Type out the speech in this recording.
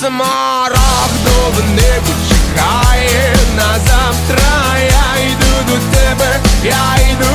Смарагдове небо чекає на завтра. Я йду до тебе, я йду